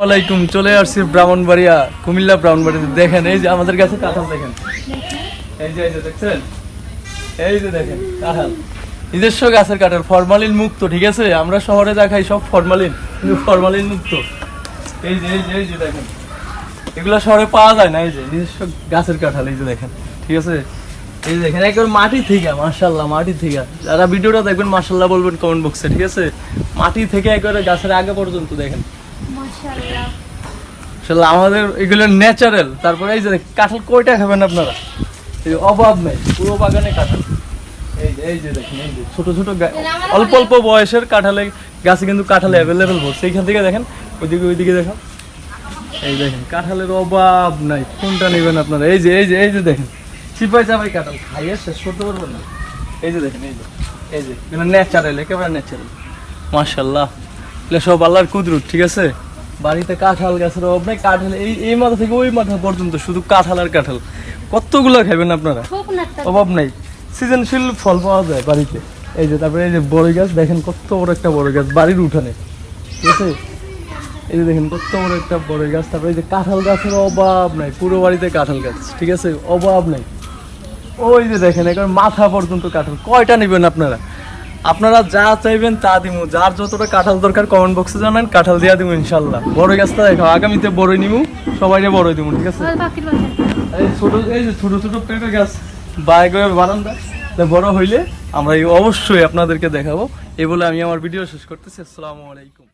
ওয়ালাইকুম, চলে আসছি ব্রাহ্মণবাড়িয়া, কুমিল্লা ব্রাহ্মণবাড়িতে দেখেন, এই যে আমাদের কাছে কাঁঠাল দেখেন। এই যে এই যে, দেখছেন? এই যে দেখেন, কাঁঠাল। নিজস্ব গাছের কাঁঠাল, ফরমালিন মুক্ত, ঠিক আছে? আমরা শহরে যা খাই সব ফরমালিন, কিন্তু ফরমালিন মুক্ত। এই যে এই যে এই যে দেখেন। এগুলো শহরে পাওয়া যায় না, এই যে, নিজস্ব গাছের কাঁঠাল, এই যে দেখেন, ঠিক আছে? এই যে দেখেন, একবার মাটি থেকে মার্শাল্লাহ মাটি থেকে। যারা ভিডিওটা দেখবেন মার্শাল্লাহ বলবেন কমেন্ট বক্সে ঠিক আছে? মাটি থেকে একবারে গাছের আগে পর্যন্ত দেখেন। মাশাআল্লাহ। আমাদের এগুলো ন্যাচারাল তারপরে এই যে কাঁঠাল কয়টা খাবেন আপনারা? এই যে অভাব নেই পুরো বাগানে কাঁঠাল। এই যে এই যে দেখেন এই যে ছোট ছোট অল্প অল্প বয়সের কাঁঠালে গাছে কিন্তু কাঁঠাল অ্যাভেলেবেল ভরছে এইখান থেকে দেখেন ওইদিকে ওইদিকে দেখেন এই দেখেন কাঁঠালের অভাব নাই। কোনটা নেবেন আপনারা? এই যে এই যে এই যে দেখেন চিপাই চাপাই কাঁঠাল খাইয়ে শেষ করতে পারবেন না। এই যে দেখেন এই যে এই যে ন্যাচারাল একেবারে ন্যাচারাল মাশাল্লাহ এগুলো সব আল্লাহর কুদরত ঠিক আছে? বাড়িতে কাঁঠাল গাছের অভাব নাই কাঁঠাল এই এই মাথা থেকে ওই মাথা পর্যন্ত শুধু কাঁঠাল আর কাঁঠাল। কতগুলো খাবেন আপনারা? অভাব নাই। সৃজনশীল ফল পাওয়া যায় বাড়িতে। এই যে তারপরে এই যে বড়ই গাছ দেখেন কত বড় একটা বড় গাছ বাড়ির উঠানে। ঠিক আছে? এই যে দেখেন কত বড় একটা বড়ই গাছ তারপরে এই যে কাঁঠাল গাছের অভাব নাই পুরো বাড়িতে কাঁঠাল গাছ ঠিক আছে? অভাব নাই। ওই যে দেখেন একবার মাথা পর্যন্ত কাঁঠাল। কয়টা নেবেন আপনারা? আপনারা যা চাইবেন তা দিব যার যতটা কাঁঠাল দরকার কমেন্ট বক্সে জানান কাঁঠাল দিয়ে দিব ইনশাল্লাহ। বড় গাছটা দেখো আগামীতে বড়ই নিব সবাই বড়ই দিব ঠিক আছে? এই ছোট এই যে ছোট ছোট পেঁপে গাছ বাই করে বারান্দা। বড় হইলে আমরা এই অবশ্যই আপনাদেরকে দেখাবো। এই বলে আমি আমার ভিডিও শেষ করতেছি। আসসালামু আলাইকুম।